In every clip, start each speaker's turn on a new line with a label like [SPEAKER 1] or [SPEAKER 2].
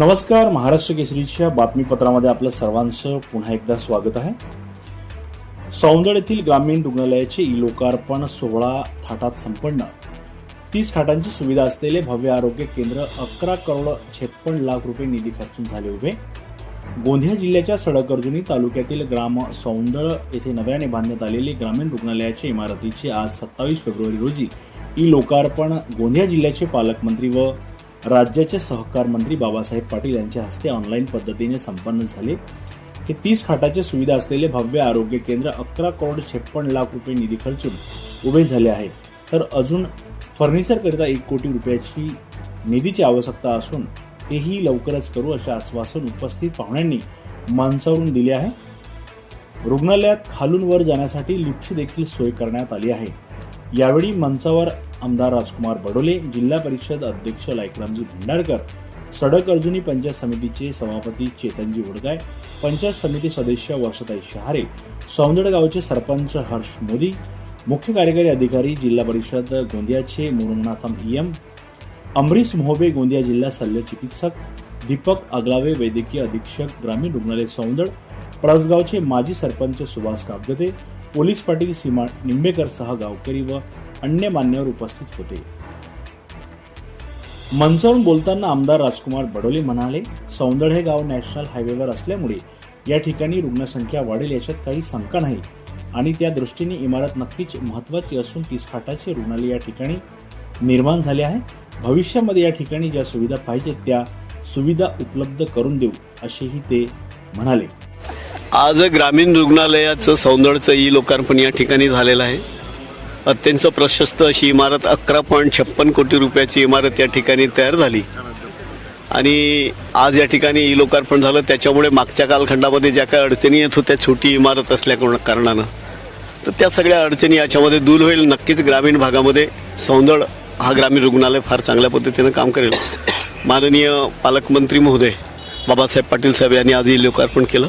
[SPEAKER 1] नमस्कार महाराष्ट्र केसरीच्या बातमीपत्रामध्ये आपलं सर्वांचं पुन्हा एकदा स्वागत आहे. सौंदड येथील ग्रामीण रुग्णालयाचे ई लोकार्पण सोहळा थाटात संपन्न. तीस खाटांची सुविधा असलेले भव्य आरोग्य केंद्र अकरा करोड छेपन्न लाख रुपये निधी खर्चून झाले उभे. गोंदिया जिल्ह्याच्या सडकर्जुनी तालुक्यातील ग्राम सौंदळ येथे नव्याने बांधण्यात आलेली ग्रामीण रुग्णालयाच्या इमारतीचे आज सत्तावीस फेब्रुवारी रोजी ई लोकार्पण गोंदिया जिल्ह्याचे पालकमंत्री व राज्याचे सहकार मंत्री बाबासाहेब पाटील यांच्या हस्ते ऑनलाईन पद्धतीने संपन्न झाले. हे तीस खाटाच्या सुविधा असलेले भव्य आरोग्य केंद्र अकरा करोड छप्पन लाख रुपये निधी खर्चून उभे झाले आहे. तर अजून फर्निचरकरिता एक कोटी रुपयाची निधीची आवश्यकता असून तेही लवकरच करू असे आश्वासन उपस्थित पाहुण्यांनी माणसावरून दिले आहे. रुग्णालयात खालून वर जाण्यासाठी लिफ्टची देखील सोय करण्यात आली आहे. यावेळी मंचावर आमदार राजकुमार बडोले जिल्हा परिषद अध्यक्ष लायकरामजी भंडारकर सडक अर्जुनी पंचायत समितीचे सभापती चेतनजी उडगाय पंचायत समिती सदस्य वर्षताई शहारे सौंदड गावचे सरपंच हर्ष मोदी मुख्य कार्यकारी अधिकारी जिल्हा परिषद गोंदियाचे मुरुंगनाथम ईएम अमरीश मोहबे गोंदिया जिल्हा शल्य चिकित्सक दीपक आगलावे वैद्यकीय अधीक्षक ग्रामीण रुग्णालय सौंदड पळसगावचे माजी सरपंच सुभाष काबगते पोलीस पाटील सीमा निंबेकरसह गावकरी व अन्य मान्यवर उपस्थित होते. मंचावरून बोलताना आमदार राजकुमार बडोले म्हणाले सौंदळ हे गाव नॅशनल हायवेवर असल्यामुळे या ठिकाणी रुग्णसंख्या वाढेल याच्यात काही शंका नाही आणि त्या दृष्टीने इमारत नक्कीच महत्वाची असून तीस खाटाचे रुग्णालय या ठिकाणी निर्माण झाले आहे. भविष्यामध्ये या ठिकाणी ज्या सुविधा पाहिजेत त्या सुविधा उपलब्ध करून देऊ असेही ते म्हणाले.
[SPEAKER 2] आज ग्रामीण रुग्णालयाचं सौंदर्यचं ई लोकार्पण या ठिकाणी झालेलं आहे. अत्यंत प्रशस्त अशी इमारत अकरा पॉईंट छप्पन कोटी रुपयाची इमारत या ठिकाणी तयार झाली. आणि आज या ठिकाणी ई लोकार्पण झालं. त्याच्यामुळे मागच्या कालखंडामध्ये ज्या काही अडचणी येत होत्या छोटी इमारत असल्या कारणानं तर त्या सगळ्या अडचणी याच्यामध्ये दूर होईल. नक्कीच ग्रामीण भागामध्ये सौंदळ हा ग्रामीण रुग्णालय फार चांगल्या पद्धतीनं काम करेल. माननीय पालकमंत्री महोदय बाबासाहेब पाटील साहेब यांनी आज ई लोकार्पण केलं.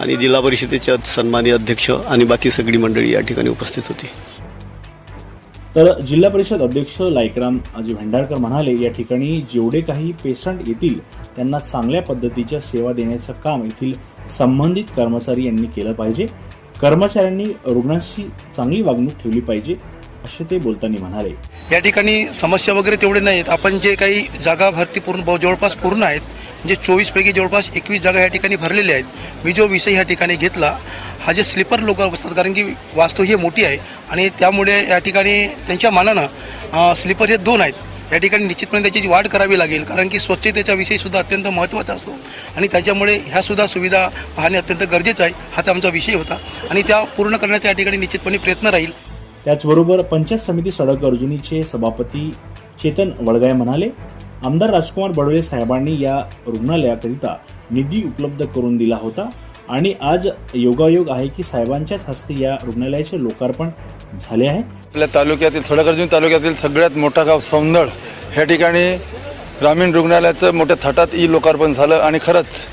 [SPEAKER 2] आणि जिल्हा परिषदेचे सन्मान्य अध्यक्ष आणि बाकी सगळी मंडळी या ठिकाणी उपस्थित होती.
[SPEAKER 1] तर जिल्हा परिषद अध्यक्ष लायकराम अजी भंडारकर म्हणाले या ठिकाणी जेवढे काही पेशंट येतील त्यांना चांगल्या पद्धतीच्या सेवा देण्याचं काम येथील संबंधित कर्मचारी यांनी केलं पाहिजे. कर्मचाऱ्यांनी रुग्णांशी चांगली वागणूक ठेवली पाहिजे असे ते बोलताना म्हणाले.
[SPEAKER 3] या ठिकाणी समस्या वगैरे तेवढे नाहीत. आपण जे काही जागा भरती पूर्ण ब- जवळपास पूर्ण आहेत म्हणजे चोवीसपैकी जवळपास एकवीस जागा या ठिकाणी भरलेल्या आहेत. मी जो विषय ह्या ठिकाणी घेतला हा जे स्लीपर लोक असतात कारण की वास्तू ही मोठी आहे आणि त्यामुळे या ठिकाणी त्यांच्या मानानं स्लीपर हे दोन आहेत. या ठिकाणी निश्चितपणे त्याची वाढ करावी लागेल कारण की स्वच्छतेचा विषयसुद्धा अत्यंत महत्त्वाचा असतो आणि त्याच्यामुळे ह्यासुद्धा सुविधा पाहणे अत्यंत गरजेचं आहे हाच आमचा विषय होता आणि त्या पूर्ण करण्याचा या ठिकाणी निश्चितपणे प्रयत्न राहील.
[SPEAKER 1] त्याचबरोबर पंचायत समिती सडक अर्जुनीचे सभापती चेतन वडगाय म्हणाले आमदार राजकुमार बडोले साहेबांनी या रुग्णालयाकरिता निधी उपलब्ध करून दिला होता आणि आज योगायोग आहे की साहेबांच्याच हस्ते या रुग्णालयाचे लोकार्पण झाले आहे.
[SPEAKER 4] आपल्या तालुक्यातील सडकर्जुन तालुक्यातील सगळ्यात मोठा गाव सौंदळ ह्या ठिकाणी ग्रामीण रुग्णालयाचं मोठ्या थाटात ई लोकार्पण झालं आणि खरंच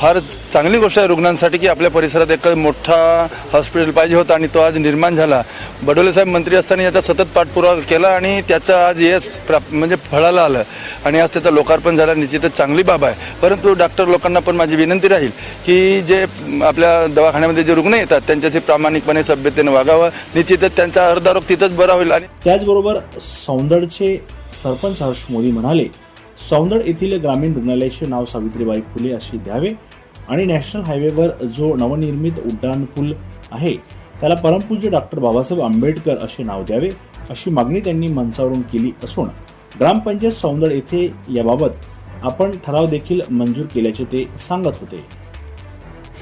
[SPEAKER 4] फार चांगली गोष्ट आहे रुग्णांसाठी की आपल्या परिसरात एक मोठा हॉस्पिटल पाहिजे होता आणि तो आज निर्माण झाला. बडोले साहेब मंत्री असताना याचा सतत पाठपुरावा केला आणि त्याचा आज यश प्राप म्हणजे फळाला आलं. आणि आज त्याचं लोकार्पण झालं. निश्चितच चांगली बाब आहे. परंतु डॉक्टर लोकांना पण माझी विनंती राहील की जे आपल्या दवाखान्यामध्ये जे रुग्ण येतात त्यांच्याशी प्रामाणिकपणे सभ्यतेने वागावं. निश्चितच त्यांचा अर्धारोग तिथंच बरा होईल. आणि
[SPEAKER 1] त्याचबरोबर सौंदडचे सरपंच हर्ष मोदी म्हणाले सौंदड येथील ग्रामीण रुग्णालयाचे नाव सावित्रीबाई फुले असे द्यावे. आणि नॅशनल हायवेवर जो नवनिर्मित उड्डाण पूल आहे त्याला परमपूज्य डॉक्टर बाबासाहेब आंबेडकर असे नाव द्यावे अशी मागणी त्यांनी मंचावरून केली असून ग्रामपंचायत सौंदळ येथे याबाबत आपण ठराव देखील मंजूर केल्याचे ते सांगत होते.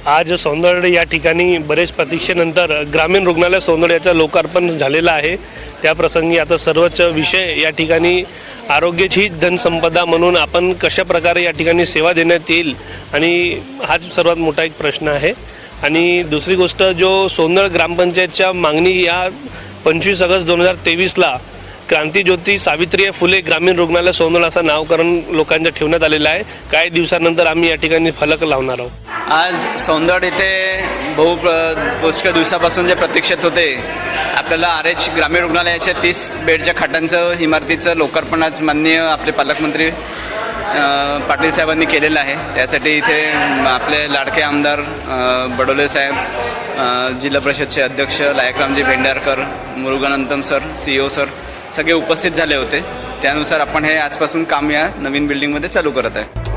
[SPEAKER 5] आज सौंदर्ड या ठिकाणी बरेच प्रतीक्षेनंतर ग्रामीण रुग्णालय सौंदर्याचं लोकार्पण झालेलं आहे. त्याप्रसंगी आता सर्वच विषय या ठिकाणी आरोग्याची धनसंपदा म्हणून आपण कशा प्रकारे या ठिकाणी सेवा देण्यात येईल आणि हाच सर्वात मोठा एक प्रश्न आहे. आणि दुसरी गोष्ट जो सोनळ ग्रामपंचायतच्या मागणी या पंचवीस ऑगस्ट दोन हजार तेवीसला क्रांतीज्योती सावित्रीय फुले ग्रामीण रुग्णालय सोनळ असं नावकरण लोकांच्या ठेवण्यात आलेलं आहे. काही दिवसानंतर आम्ही या ठिकाणी फलक लावणार आहोत.
[SPEAKER 6] आज सौंदड इथे बहु प्र- पुष्कळ दिवसापासून जे प्रतीक्षित होते आपल्याला आर एच ग्रामीण रुग्णालयाच्या तीस बेडच्या खाटांचं इमारतीचं लोकार्पण आज माननीय आपले पालकमंत्री पाटील साहेबांनी केलेलं आहे. त्यासाठी इथे आपले लाडके आमदार बडोले साहेब जिल्हा परिषदचे अध्यक्ष Laykramji Bhendarkar Muruganantham sir C O sir सगळे उपस्थित झाले होते. त्यानुसार आपण हे आजपासून काम या नवीन बिल्डिंगमध्ये चालू करत आहे.